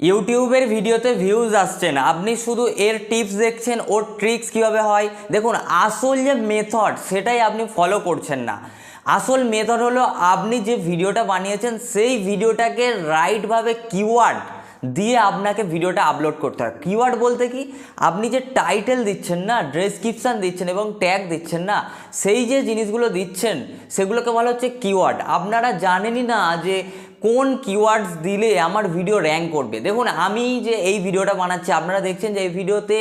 ইউটিউবের ভিডিওতে ভিউজ আসছে না। আপনি শুধু এর টিপস দেখছেন, ওর ট্রিক্স কীভাবে হয়। দেখুন, আসল যে মেথড সেটাই আপনি ফলো করছেন না। আসল মেথড হলো, আপনি যে ভিডিওটা বানিয়েছেন, সেই ভিডিওটাকে রাইটভাবে কিওয়ার্ড দিয়ে আপনাকে ভিডিওটা আপলোড করতে হয়। কিওয়ার্ড বলতে কি, আপনি যে টাইটেল দিচ্ছেন না ডেসক্রিপশান দিচ্ছেন এবং ট্যাগ দিচ্ছেন না, সেই যে জিনিসগুলো দিচ্ছেন, সেগুলোকে বলা হচ্ছে কিওয়ার্ড আপনারা জানেনই না যে কোন কিওয়ার্ডস দিলে আমার ভিডিও র্যাঙ্ক করবে? দেখুন, আমি যে এই ভিডিওটা বানাচ্ছি, আপনারা দেখছেন যে এই ভিডিওতে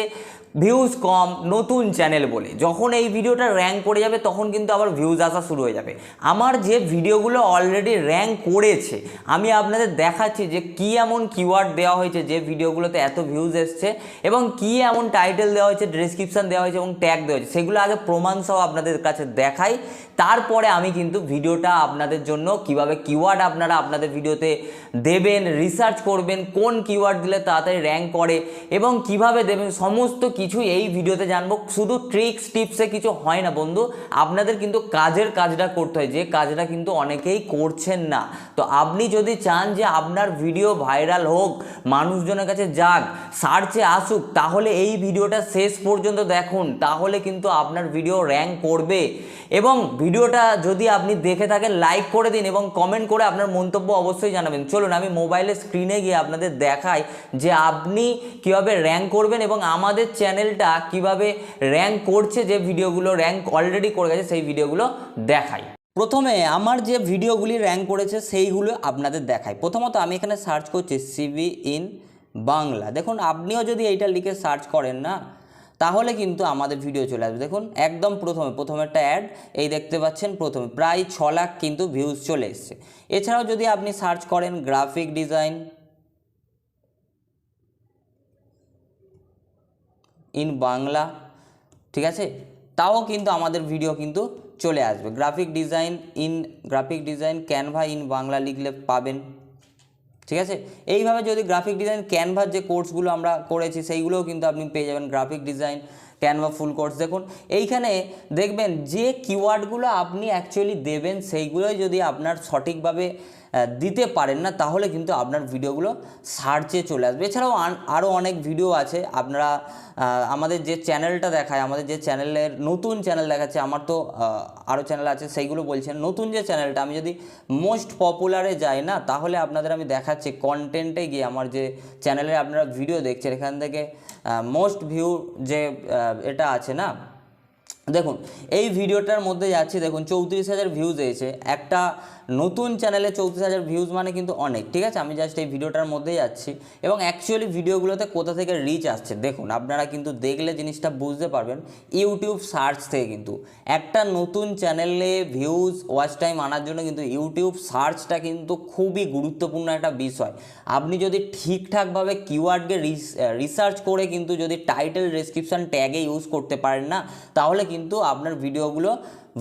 ভিউজ কম, নতুন চ্যানেল বলে। যখন এই ভিডিওটা র্যাঙ্ক করে যাবে, তখন কিন্তু আবার ভিউজ আসা শুরু হয়ে যাবে। আমার যে ভিডিওগুলো অলরেডি র্যাঙ্ক করেছে, আমি আপনাদের দেখাচ্ছি যে কি এমন কিওয়ার্ড দেওয়া হয়েছে, যে ভিডিওগুলোতে এত ভিউজ এসছে এবং কি এমন টাইটেল দেওয়া হয়েছে ডেসক্রিপশন দেওয়া হয়েছে এবং ট্যাগ দেওয়া হয়েছে। সেগুলো আগে প্রমাণ সহ আপনাদের কাছে দেখাই। তারপরে আমি কিন্তু ভিডিওটা আপনাদের জন্য কীভাবে কিওয়ার্ড আপনারা আপনাদের ভিডিওতে দেবেন রিসার্চ করবেন, কোন কিওয়ার্ড দিলে তাড়াতাড়ি র্যাঙ্ক করে এবং কীভাবে দেবেন, সমস্ত কিছু এই ভিডিওতে জানব। শুধু ট্রিক্স টিপসে কিছু হয় না বন্ধু। আপনাদের কিন্তু কাজের কাজটা করতে হয়। যে কাজটা কিন্তু অনেকেই করছেন না। তো আপনি যদি চান যে আপনার ভিডিও ভাইরাল হোক, মানুষজনের কাছে যাক সার্চে আসুক, তাহলে এই ভিডিওটা শেষ পর্যন্ত দেখুন। তাহলে কিন্তু আপনার ভিডিও র্যাঙ্ক করবে। এবং ভিডিওটা যদি আপনি দেখে থাকেন লাইক করে দিন এবং কমেন্ট করে আপনার মন্তব্য অবশ্যই জানাবেন। চলুন, আমি মোবাইলের স্ক্রিনে গিয়ে আপনাদের দেখাই যে আপনি কীভাবে র্যাঙ্ক করবেন এবং আমাদের চ্যানেলটা কীভাবে র্যাঙ্ক করছে যে ভিডিওগুলো র্যাঙ্ক অলরেডি করে গেছে, সেই ভিডিওগুলো দেখাই। প্রথমে আমার যে ভিডিওগুলি র্যাঙ্ক করেছে, সেইগুলো আপনাদের দেখাই। প্রথমত আমি এখানে সার্চ করছি সিবি ইন বাংলা দেখুন, আপনিও যদি এইটা লিখে সার্চ করেন না তাহলে কিন্তু আমাদের ভিডিও চলে আসবে। দেখুন, একদম প্রথমে প্রথমে একটা অ্যাড এই দেখতে পাচ্ছেন প্রথমে, প্রায় ছ লাখ কিন্তু ভিউজ চলে এসছে। এছাড়াও যদি আপনি সার্চ করেন গ্রাফিক ডিজাইন ইন বাংলা, ঠিক আছে? তাও কিন্তু আমাদের ভিডিও কিন্তু চলে আসবে। Graphic design in graphic design Canva in Bangla লিখলে পাবেন। ঠিক আছে? এইভাবে যদি গ্রাফিক ডিজাইন ক্যানভার যে কোর্সগুলো আমরা করেছি, সেইগুলোও কিন্তু আপনি পেয়ে যাবেন graphic design Canva full course দেখুন, এইখানে দেখবেন যে কিওয়ার্ডগুলো আপনি অ্যাকচুয়ালি দেবেন, সেইগুলোই যদি আপনার সঠিকভাবে দিতে পারেন না, তাহলে কিন্তু আপনার ভিডিওগুলো সার্চে চলে আসবে। এছাড়াও আরও অনেক ভিডিও আছে, আপনারা আমাদের যে চ্যানেলটা দেখায়, আমাদের যে চ্যানেলের নতুন চ্যানেল দেখাচ্ছে, আমার তো আরও চ্যানেল আছে, সেইগুলো বলছেন, নতুন যে চ্যানেলটা, আমি যদি মোস্ট পপুলারে যাই না, তাহলে আপনাদের আমি দেখাচ্ছি কন্টেন্টে গিয়ে আমার যে চ্যানেলে আপনারা ভিডিও দেখছেন, এখান থেকে মোস্ট ভিউ যে এটা আছে না, দেখুন, এই ভিডিওটার মধ্যে যাচ্ছি, দেখুন, চৌত্রিশ হাজার ভিউজ এসেছে, একটা নতুন চ্যানেলে চৌত্রিশ হাজার ভিউজ মানে কিন্তু অনেক, ঠিক আছে? আমি জাস্ট এই ভিডিওটার মধ্যে যাচ্ছি। এবং অ্যাকচুয়ালি ভিডিওগুলোতে কোথা থেকে রিচ আসছে? দেখুন, আপনারা কিন্তু দেখলে জিনিসটা বুঝতে পারবেন ইউটিউব সার্চ থেকে কিন্তু। একটা নতুন চ্যানেলে ভিউজ ওয়াচ টাইম আনার জন্য কিন্তু ইউটিউব সার্চটা কিন্তু খুবই গুরুত্বপূর্ণ একটা বিষয়। আপনি যদি ঠিকঠাকভাবে কিওয়ার্ডকে রিসার্চ করে কিন্তু যদি টাইটেল ডেসক্রিপশন ট্যাগে ইউজ করতে পারেন না, তাহলে কিন্তু আপনার ভিডিওগুলো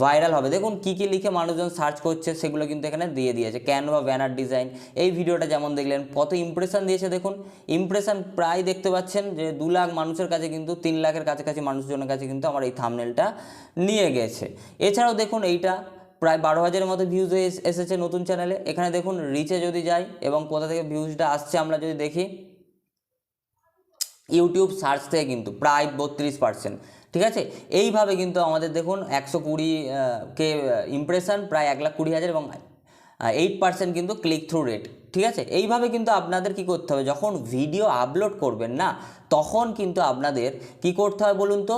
ভাইরাল হবে। দেখুন কী কী লিখে মানুষজন সার্চ করছে, সেগুলো কিন্তু এখানে দিয়ে দিয়েছে। ক্যানভা ব্যানার ডিজাইন এই ভিডিওটা যেমন দেখলেন, কত ইমপ্রেশন দিয়েছে দেখুন। ইমপ্রেশন প্রায় দেখতে পাচ্ছেন যে দু লাখ মানুষের কাছে কিন্তু, তিন লাখের কাছাকাছি মানুষজনের কাছে কিন্তু আমার এই থামনেলটা নিয়ে গেছে। এছাড়াও দেখুন এইটা প্রায় বারো হাজারের মতো ভিউজ এসেছে নতুন চ্যানেলে এখানে দেখুন রিচে যদি যাই এবং কোথা থেকে ভিউজটা আসছে আমরা যদি দেখি ইউটিউব সার্চ থেকে কিন্তু প্রায় বত্রিশ পার্সেন্ট ঠিক আছে? এইভাবে কিন্তু আমাদের দেখুন একশো কুড়ি কে ইমপ্রেশন প্রায় এক লাখ কুড়ি হাজার এবং এইট পার্সেন্ট কিন্তু ক্লিক থ্রু রেট ঠিক আছে? এইভাবে কিন্তু আপনাদের কি করতে হবে? যখন ভিডিও আপলোড করবেন না, তখন কিন্তু আপনাদের কি করতে হয় বলুন তো?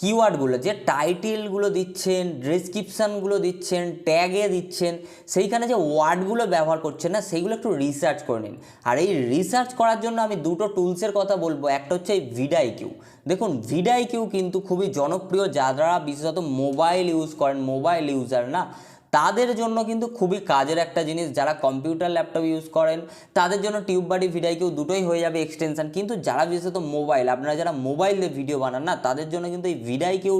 কিওয়ার্ডগুলো যে টাইটেলগুলো দিচ্ছেন ডিসক্রিপশানগুলো দিচ্ছেন ট্যাগে দিচ্ছেন, সেইখানে যে ওয়ার্ডগুলো ব্যবহার করছেন না, সেইগুলো একটু রিসার্চ করে নিন। আর এই রিসার্চ করার জন্য আমি দুটো টুলসের কথা বলব, একটা হচ্ছে এই ভিডাই কিউ দেখুন ভিডাই কিউ কিন্তু খুবই জনপ্রিয়, যারা বিশেষত মোবাইল ইউজ করেন মোবাইল ইউজার না তাদের জন্য কিন্তু খুবই কাজের একটা জিনিস। যারা কম্পিউটার ল্যাপটপ ইউজ করেন, তাদের জন্য টিউব বাড়ি ভিডিও কেউ দুটোই হয়ে যাবে এক্সটেনশন কিন্তু যারা বিশেষত মোবাইল আপনারা যারা মোবাইল দিয়ে ভিডিও বানান না, তাদের জন্য কিন্তু এই ভিডাই কিউ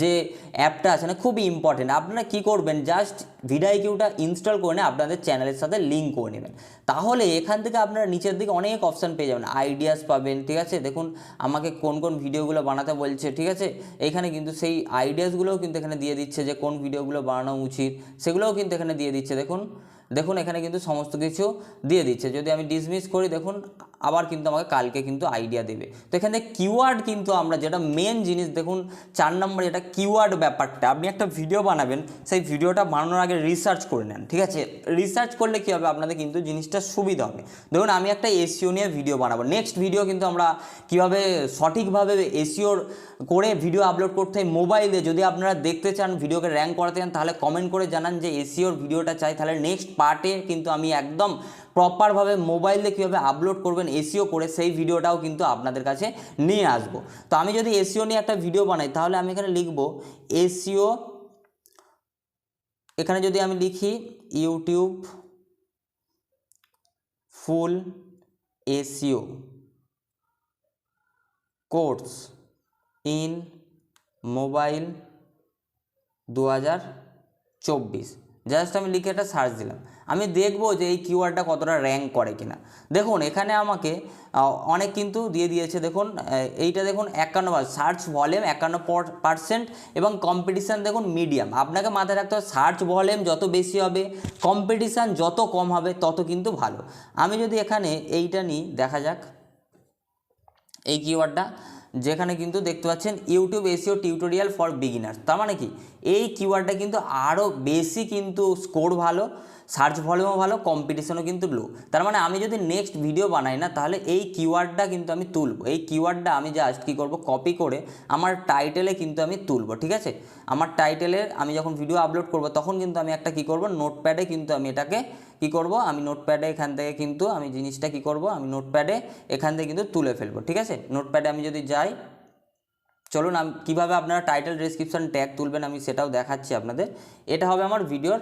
যে অ্যাপটা আছে না, খুবই ইম্পর্টেন্ট আপনারা কি করবেন জাস্ট ভিডাই কিউটা ইনস্টল করে নিয়ে আপনাদের চ্যানেলের সাথে লিঙ্ক করে নেবেন। তাহলে এখান থেকে আপনারা নিচের দিকে অনেক অপশান পেয়ে যাবেন। আইডিয়াস পাবেন, ঠিক আছে? দেখুন, আমাকে কোন কোন ভিডিওগুলো বানাতে বলছে, ঠিক আছে? এখানে কিন্তু সেই আইডিয়াসগুলোও কিন্তু এখানে দিয়ে দিচ্ছে যে কোন ভিডিওগুলো বানানো উচিত। সেগুলোও কিন্তু এখানে দিয়ে দিচ্ছে। দেখুন দেখুন এখানে কিন্তু সমস্ত কিছু দিয়ে দিচ্ছে। যদি আমি ডিসমিস করি, দেখুন আবার কিন্তু আমাকে কালকে কিন্তু আইডিয়া দেবে। তো এখানে কিওয়ার্ড কিন্তু আমরা যেটা মেন জিনিস, দেখুন চার নম্বর যেটা কিওয়ার্ড ব্যাপারটা, আপনি একটা ভিডিও বানাবেন, সেই ভিডিওটা বানানোর আগে রিসার্চ করে নেন, ঠিক আছে? রিসার্চ করলে কী হবে? আপনাদের কিন্তু জিনিসটা সুবিধা হবে। দেখুন আমি একটা এসিও নিয়ে ভিডিও বানাবো। নেক্সট ভিডিও কিন্তু আমরা কীভাবে সঠিকভাবে এসিওর করে ভিডিও আপলোড করতে হয় মোবাইলে যদি আপনারা দেখতে চান ভিডিওকে র্যাঙ্ক করাতে চান, তাহলে কমেন্ট করে জানান যে এসিওর ভিডিওটা চাই। তাহলে নেক্সট পার্টে কিন্তু আমি একদম প্রপারভাবে মোবাইলে কীভাবে আপলোড করবেন এসিও করে সেই ভিডিওটাও কিন্তু আপনাদের কাছে নিয়ে আসব। তো আমি যদি এসিও নিয়ে একটা ভিডিও বানাই, তাহলে আমি এখানে লিখব এসিও এখানে যদি আমি লিখি YouTube full SEO course in mobile দু হাজার চব্বিশ। জাস্ট আমি লিখে একটা সার্চ দিলাম। আমি দেখব যে এই কিওয়ার্ডটা কতটা র্যাঙ্ক করে কিনা। দেখুন, এখানে আমাকে অনেক কিন্তু দিয়ে দিয়েছে। দেখুন এইটা দেখুন একান্ন সার্চ ভলিউম একান্ন পার্সেন্ট এবং কম্পিটিশান দেখুন মিডিয়াম আপনাকে মাথায় রাখতে হবে সার্চ ভলিউম যত বেশি হবে কম্পিটিশান যত কম হবে, তত কিন্তু ভালো। আমি যদি এখানে এইটা নিই, দেখা যাক। এই কিওয়ার্ডটা যেখানে কিন্তু দেখতে পাচ্ছেন YouTube SEO tutorial for beginners তার মানে কি? এই কিওয়ার্ডটা কিন্তু আরও বেশি কিন্তু স্কোর ভালো। সার্চ ভলিউমও ভালো কম্পিটিশনও কিন্তু লো তার মানে আমি যদি নেক্সট ভিডিও বানাই না, তাহলে এই কিওয়ার্ডটা কিন্তু আমি তুলবো। এই কিওয়ার্ডটা আমি জাস্ট কী করব? কপি করে আমার টাইটেলে কিন্তু আমি তুলব, ঠিক আছে? আমার টাইটেলে আমি যখন ভিডিও আপলোড করব, তখন কিন্তু আমি একটা কী করব? নোটপ্যাডে কিন্তু আমি এটাকে কী করব? আমি নোটপ্যাডে এখান থেকে কিন্তু আমি জিনিসটা কী করব? আমি নোটপ্যাডে এখান থেকে কিন্তু তুলে ফেলব, ঠিক আছে? নোটপ্যাডে আমি যদি যাই, চলুন আমি কীভাবে আপনারা টাইটেল ডিসক্রিপশন ট্যাগ তুলবেন আমি সেটাও দেখাচ্ছি আপনাদের। এটা হবে আমার ভিডিওর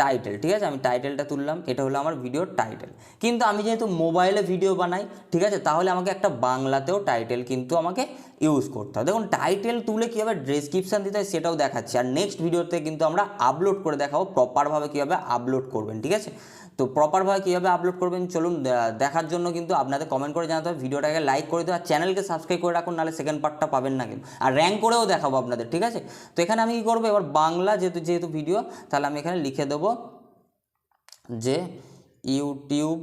টাইটেল ঠিক আছে? আমি টাইটেলটা তুললাম, এটা হলো আমার ভিডিওর টাইটেল কিন্তু আমি যেহেতু মোবাইলে ভিডিও বানাই, ঠিক আছে? তাহলে আমাকে একটা বাংলাতেও টাইটেল কিন্তু আমাকে ইউজ করতে হবে দেখুন টাইটেল তুলে কীভাবে ডেসক্রিপশান দিতে হয় সেটাও দেখাচ্ছি। আর নেক্সট ভিডিওতে কিন্তু আমরা আপলোড করে দেখাবো প্রপারভাবে কীভাবে আপলোড করবেন, ঠিক আছে? তো প্রপারভাবে কীভাবে আপলোড করবেন, চলুন দেখার জন্য কিন্তু আপনাদের কমেন্ট করে জানাতে হবে। ভিডিওটাকে লাইক করে দেওয়া চ্যানেলকে সাবস্ক্রাইব করে রাখুন, নাহলে সেকেন্ড পার্টটা পাবেন না কিন্তু। আর র্যাঙ্ক করেও দেখাবো আপনাদের, ঠিক আছে? তো এখানে আমি কী করব? এবার বাংলা যেহেতু যেহেতু ভিডিও তাহলে আমি এখানে লিখে দেবো যে ইউটিউব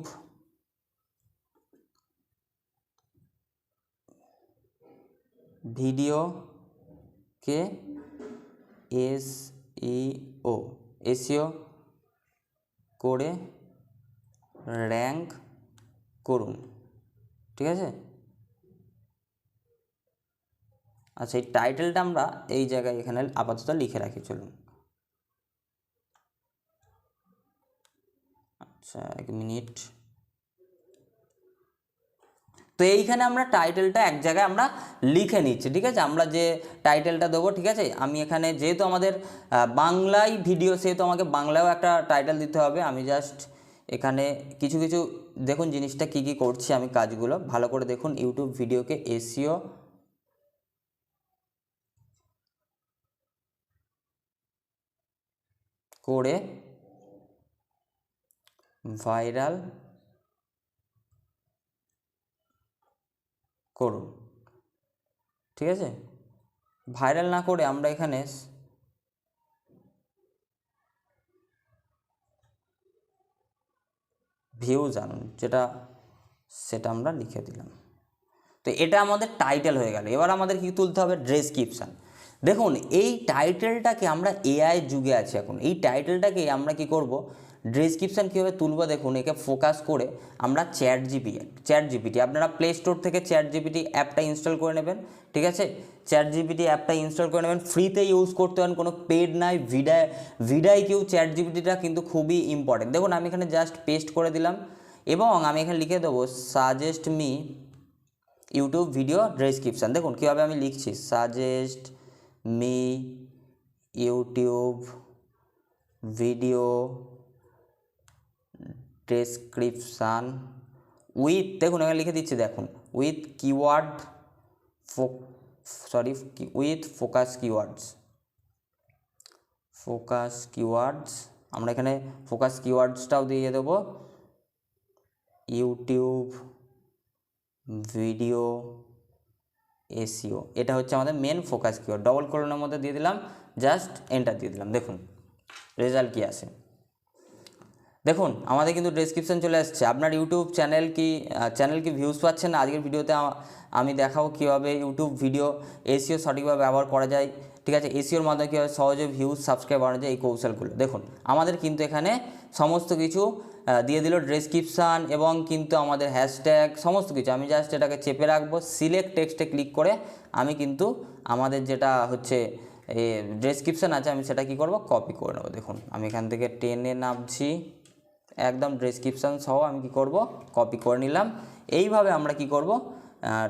ভিডিওকে এস ও এসিও করে র্যাঙ্ক করুন। ঠিক আছে? আচ্ছা এই টাইটেলটা আমরা এই জায়গায় এখানে আপাতত লিখে রাখি, চলুন। আচ্ছা এক মিনিট। তো এইখানে আমরা টাইটেলটা এক জায়গায় আমরা লিখে নিচ্ছি, ঠিক আছে? আমরা যে টাইটেলটা দেবো, ঠিক আছে? আমি এখানে যেহেতু আমাদের বাংলায় ভিডিও সেহেতু আমাকে বাংলায়ও একটা টাইটেল দিতে হবে। আমি জাস্ট এখানে কিছু কিছু, দেখুন জিনিসটা কি কি করছি আমি কাজগুলো। ভালো করে দেখুন ইউটিউব ভিডিওকে এসিও করে ভাইরাল করুন। ঠিক আছে? ভাইরাল না করে আমরা এখানে ভিউ জানুন, যেটা সেটা আমরা লিখে দিলাম। তো এটা আমাদের টাইটেল হয়ে গেল। এবার আমাদের কি তুলতে হবে? ডেসক্রিপশান দেখুন, এই টাইটেলটাকে আমরা এআই যুগে আছি এখন। এই টাইটেলটাকে আমরা কি করব? ডেসক্রিপশান কীভাবে তুলবো দেখুন, একে ফোকাস করে আমরা চ্যাট জিপি চ্যাট জিপিটি আপনারা প্লে স্টোর থেকে চ্যাট জিপিটি অ্যাপটা ইনস্টল করে নেবেন, ঠিক আছে? চ্যাট জিপিটি অ্যাপটা ইনস্টল করে নেবেন ফ্রিতে ইউজ করতে পারেন, কোনো পেড নাই ভিডাই ভিডাই কিউ চ্যাট জিপিটিটা কিন্তু খুবই ইম্পর্টেন্ট দেখুন, আমি এখানে জাস্ট পেস্ট করে দিলাম, এবং আমি এখানে লিখে দেবো suggest me YouTube video description দেখুন, কীভাবে আমি লিখছি suggest me YouTube video description with দেখুন, এখানে লিখে দিচ্ছি, দেখুন উইথ কিওয়ার্ড ফো sorry with focus keywords focus keywords আমরা এখানে ফোকাস কিওয়ার্ডসটাও দিয়ে দেবো ইউটিউব ভিডিও এসিও এটা হচ্ছে আমাদের মেন ফোকাস কিওয়ার্ড ডবল কোলনের মধ্যে দিয়ে দিলাম জাস্ট এন্টার দিয়ে দিলাম, দেখুন রেজাল্ট কী আসে? দেখুন, আমাদের কিন্তু ডেসক্রিপশন চলে আসছে। আপনার ইউটিউব চ্যানেল কি চ্যানেল কি ভিউজ পাচ্ছেন না? আজকের ভিডিওতে আমি দেখাবো কীভাবে ইউটিউব ভিডিও এসিও সঠিকভাবে ব্যবহার করা যায়। ঠিক আছে? এসিওর মাধ্যমে কীভাবে সহজে ভিউজ সাবস্ক্রাইব বাড়ানো যায় এই কৌশলগুলো। দেখুন, আমাদের কিন্তু এখানে সমস্ত কিছু দিয়ে দিল ডেসক্রিপশান এবং কিন্তু আমাদের হ্যাশট্যাগ সমস্ত কিছু। আমি জাস্ট এটাকে চেপে রাখব সিলেক্ট টেক্সটে ক্লিক করে আমি কিন্তু আমাদের যেটা হচ্ছে ডেসক্রিপশান আছে, আমি সেটা কি করব? কপি করে নেব। দেখুন, আমি এখান থেকে টেনে নামছি। একদম ডেসক্রিপশান সহ আমি কি করব? কপি করে নিলাম। এইভাবে আমরা কি করব?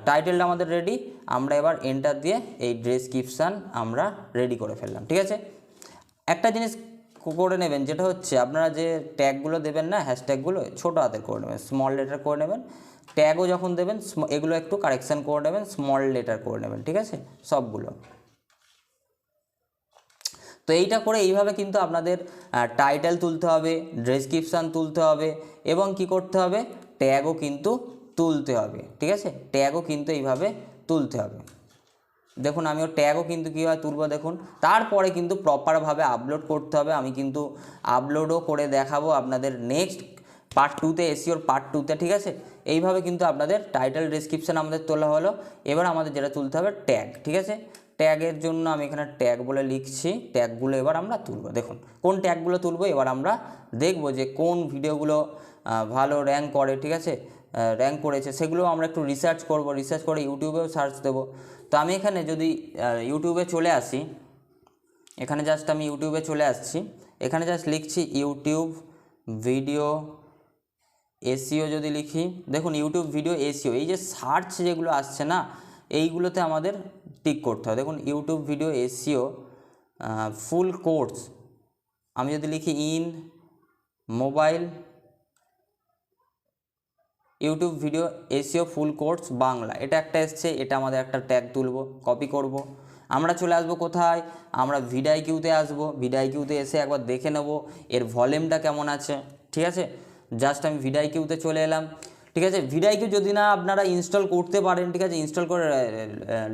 টাইটেলটা আমাদের রেডি আমরা এবার এন্টার দিয়ে এই ডেসক্রিপশান আমরা রেডি করে ফেললাম, ঠিক আছে? একটা জিনিস করে নেবেন, যেটা হচ্ছে আপনারা যে ট্যাগগুলো দেবেন না হ্যাশট্যাগুলো ছোটো হাতের করে নেবেন স্মল লেটার করে নেবেন। ট্যাগও যখন দেবেন এগুলো একটু কারেকশান করে নেবেন স্মল লেটার করে নেবেন, ঠিক আছে? সবগুলো। তো এইটা করে এইভাবে কিন্তু আপনাদের টাইটেল তুলতে হবে ডেসক্রিপশান তুলতে হবে এবং কি করতে হবে? ট্যাগও কিন্তু তুলতে হবে, ঠিক আছে? ট্যাগও কিন্তু এইভাবে তুলতে হবে। দেখুন, আমিও ট্যাগও কিন্তু কীভাবে তুলবো দেখুন। তারপরে কিন্তু প্রপারভাবে আপলোড করতে হবে। আমি কিন্তু আপলোডও করে দেখাবো আপনাদের নেক্সট পার্ট টুতে এসিওর পার্ট টুতে ঠিক আছে? এইভাবে কিন্তু আপনাদের টাইটেল ডেসক্রিপশান আমাদের তোলা হলো। এবার আমাদের যেটা তুলতে হবে ট্যাগ ঠিক আছে? ট্যাগের জন্য আমি এখানে ট্যাগ বলে লিখছি। ট্যাগগুলো এবার আমরা তুলবো। দেখুন, কোন ট্যাগগুলো তুলবো? এবার আমরা দেখব যে কোন ভিডিওগুলো ভালো র্যাঙ্ক করে, ঠিক আছে? র্যাঙ্ক করেছে। সেগুলো আমরা একটু রিসার্চ করব। রিসার্চ করে ইউটিউবেও সার্চ দেবো। তো আমি এখানে যদি ইউটিউবে চলে আসি, এখানে জাস্ট আমি ইউটিউবে চলে আসছি। এখানে জাস্ট লিখছি ইউটিউব ভিডিও এসিও যদি লিখি। দেখুন, ইউটিউব ভিডিও এসিও এই যে সার্চ যেগুলো আসছে না, এইগুলোতে আমাদের টিক করতে হবে দেখুন YouTube video SEO full course আমি যদি লিখি in mobile YouTube video SEO full course Bangla. এটা একটা এসছে, এটা আমাদের একটা ট্যাগ তুলবো কপি করব। আমরা চলে আসব কোথায়? আমরা ভিডাই কিউতে আসব। ভিডাই কিউতে এসে একবার দেখে নেব, এর ভলিউমটা কেমন আছে। ঠিক আছে? জাস্ট আমি ভিডাই কিউতে চলে এলাম। ঠিক আছে? ভিডাই কিউ যদি না আপনারা ইনস্টল করতে পারেন, ঠিক আছে? ইনস্টল করে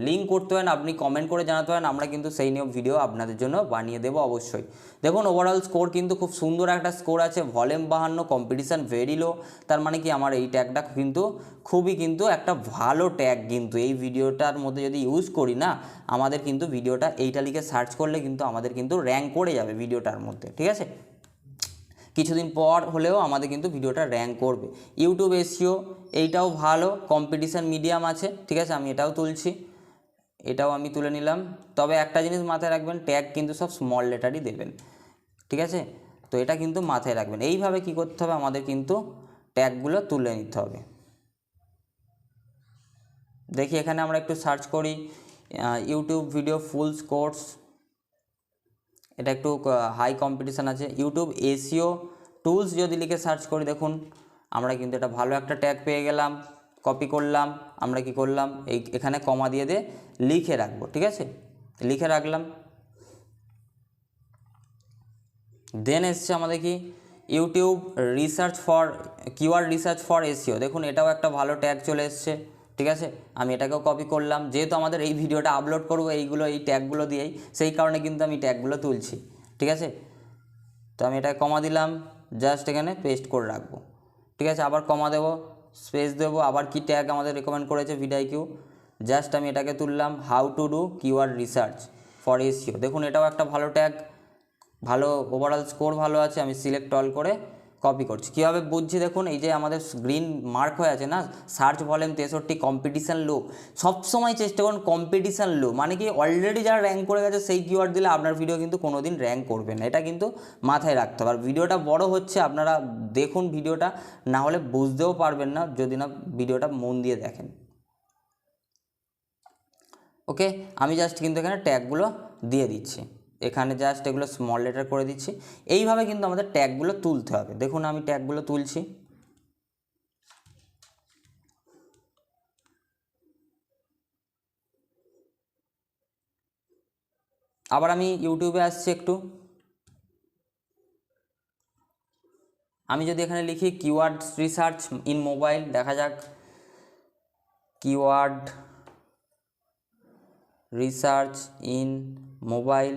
লিঙ্ক করতে পারেন, আপনি কমেন্ট করে জানাতে পারেন, আমরা কিন্তু সেই নিয়ে ভিডিও আপনাদের জন্য বানিয়ে দেবো অবশ্যই। দেখুন ওভারঅল স্কোর কিন্তু খুব সুন্দর একটা স্কোর আছে ভলিউম বাহান্ন কম্পিটিশান ভেরি লো তার মানে কি আমার এই ট্যাগটা কিন্তু খুবই কিন্তু একটা ভালো ট্যাগ কিন্তু। এই ভিডিওটার মধ্যে যদি ইউজ করি না, আমাদের কিন্তু ভিডিওটা এইটা লিখে সার্চ করলে কিন্তু আমাদের কিন্তু র্যাঙ্ক করে যাবে ভিডিওটার মধ্যে, ঠিক আছে? কিছুদিন পর হলেও আমাদের কিন্তু ভিডিওটা র্যাঙ্ক করবে। ইউটিউব এসিও এইটাও ভালো কম্পিটিশান মিডিয়াম আছে, ঠিক আছে? আমি এটাও তুলছি, এটাও আমি তুলে নিলাম। তবে একটা জিনিস মাথায় রাখবেন ট্যাগ কিন্তু সব স্মল লেটারই দেবেন, ঠিক আছে? তো এটা কিন্তু মাথায় রাখবেন। এইভাবে কি করতে হবে? আমাদের কিন্তু ট্যাগগুলো তুলে নিতে হবে। দেখি, এখানে আমরা একটু সার্চ করি ইউটিউব ভিডিও ফুলস কোর্স এটা একটু হাই কম্পিটিশান আছে। ইউটিউব এসিও টুলস যদি লিখে সার্চ করি, দেখুন, আমরা কিন্তু এটা ভালো একটা ট্যাগ পেয়ে গেলাম কপি করলাম, আমরা কি করলাম, এই, এখানে কমা দিয়ে দিয়ে লিখে রাখব, ঠিক আছে? লিখে রাখলাম। দেন এসছে আমাদের কি? YouTube research for keyword research for SEO দেখুন, এটাও একটা ভালো ট্যাগ চলে এসছে। ঠিক আছে? আমি এটাকেও কপি করলাম। যেহেতু আমাদের এই ভিডিওটা আপলোড করব, এইগুলো, এই ট্যাগগুলো দিয়েই, সেই কারণে কিন্তু আমি ট্যাগগুলো তুলছি। ঠিক আছে? তো আমি এটা কমা দিলাম জাস্ট এখানে পেস্ট করে রাখব। ঠিক আছে? আবার কমা দেবো স্পেস দেবো, আবার কি ট্যাগ আমাদের রেকমেন্ড করেছে ভিডাই কিউ জাস্ট আমি এটাকে তুললাম how to do keyword research for SEO দেখুন, এটাও একটা ভালো ট্যাগ ভালো ওভারঅল স্কোর ভালো আছে, আমি সিলেক্ট অল করে কপি করছি। কীভাবে বুঝছি দেখুন, এই যে আমাদের গ্রিন মার্ক হয়ে আছে না সার্চ ভলিউম তেষট্টি কম্পিটিশান লো সবসময় চেষ্টা করুন কম্পিটিশান লো মানে কি অলরেডি যারা র্যাঙ্ক করে গেছে সেই কিওয়ার্ড দিলে আপনার ভিডিও কিন্তু কোনো দিন র্যাঙ্ক করবে না, এটা কিন্তু মাথায় রাখতে হবে। আর ভিডিওটা বড় হচ্ছে, আপনারা দেখুন ভিডিওটা, না হলে বুঝতেও পারবেন না, যদি না ভিডিওটা মন দিয়ে দেখেন। ওকে আমি জাস্ট কিন্তু এখানে ট্যাগগুলো দিয়ে দিচ্ছি। এখানে জাস্ট এগুলো স্মল লেটার করে দিচ্ছি। এইভাবে কিন্তু আমাদের ট্যাগগুলো তুলতে হবে। দেখুন, আমি ট্যাগগুলো তুলছি। আবার আমি ইউটিউবে আসছি একটু। আমি যদি এখানে লিখি কিওয়ার্ড রিসার্চ ইন মোবাইল দেখা যাক। কিওয়ার্ড রিসার্চ ইন মোবাইল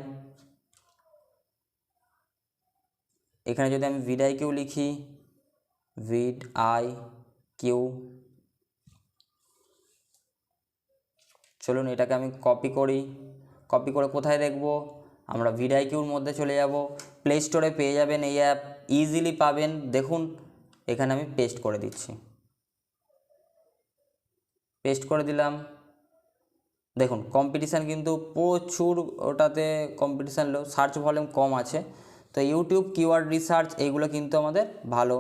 এখানে যদি আমি ভিড আই কিউ লিখি ভিড আই কিউ চলুন এটাকে আমি কপি করি। কপি করে কোথায় দেখব? আমরা ভিডাই কিউর মধ্যে চলে যাব। প্লে স্টোরে পেয়ে যাবেন এই অ্যাপ ইজিলি পাবেন। দেখুন, এখানে আমি পেস্ট করে দিচ্ছি। পেস্ট করে দিলাম। দেখুন কম্পিটিশান কিন্তু প্রচুর ওটাতে কম্পিটিশান লো সার্চ ভলিউম কম আছে। তো ইউটিউব কিওয়ার্ড রিসার্চ এইগুলো কিন্তু আমাদের ভালো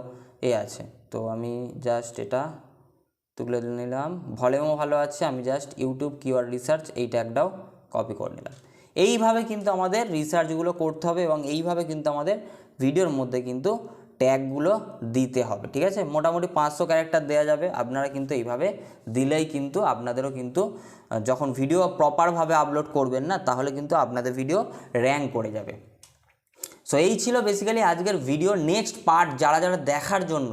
এ আছে। তো আমি জাস্ট এটা তুলে নিলাম। ভলিউমও ভালো আছে, আমি জাস্ট ইউটিউব কিওয়ার্ড রিসার্চ এই ট্যাগটাও কপি করে নিলাম। এইভাবে কিন্তু আমাদের রিসার্চগুলো করতে হবে এবং এইভাবে কিন্তু আমাদের ভিডিওর মধ্যে কিন্তু ট্যাগগুলো দিতে হবে, ঠিক আছে? মোটামুটি পাঁচশো ক্যারেক্টার দেওয়া যাবে, আপনারা কিন্তু এইভাবে দিলেই কিন্তু আপনাদেরও কিন্তু যখন ভিডিও প্রপারভাবে আপলোড করবেন না, তাহলে কিন্তু আপনাদের ভিডিও র্যাঙ্ক করে যাবে। সো এই ছিল বেসিক্যালি আজকের ভিডিও নেক্সট পার্ট যারা যারা দেখার জন্য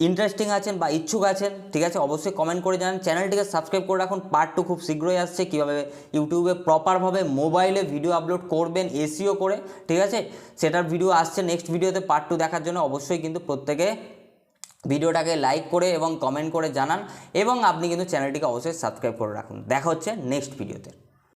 ইন্টারেস্টিং আছেন বা ইচ্ছুক আছেন, ঠিক আছে? অবশ্যই কমেন্ট করে জানান। চ্যানেলটিকে সাবস্ক্রাইব করে রাখুন। পার্ট টু খুব শীঘ্রই আসছে। কীভাবে ইউটিউবে প্রপারভাবে মোবাইলে ভিডিও আপলোড করবেন এসিও করে, ঠিক আছে? সেটার ভিডিও আসছে নেক্সট ভিডিওতে পার্ট টু দেখার জন্য। অবশ্যই কিন্তু প্রত্যেকে ভিডিওটাকে লাইক করে এবং কমেন্ট করে জানান। এবং আপনি কিন্তু চ্যানেলটিকে অবশ্যই সাবস্ক্রাইব করে রাখুন। দেখা হচ্ছে নেক্সট ভিডিওতে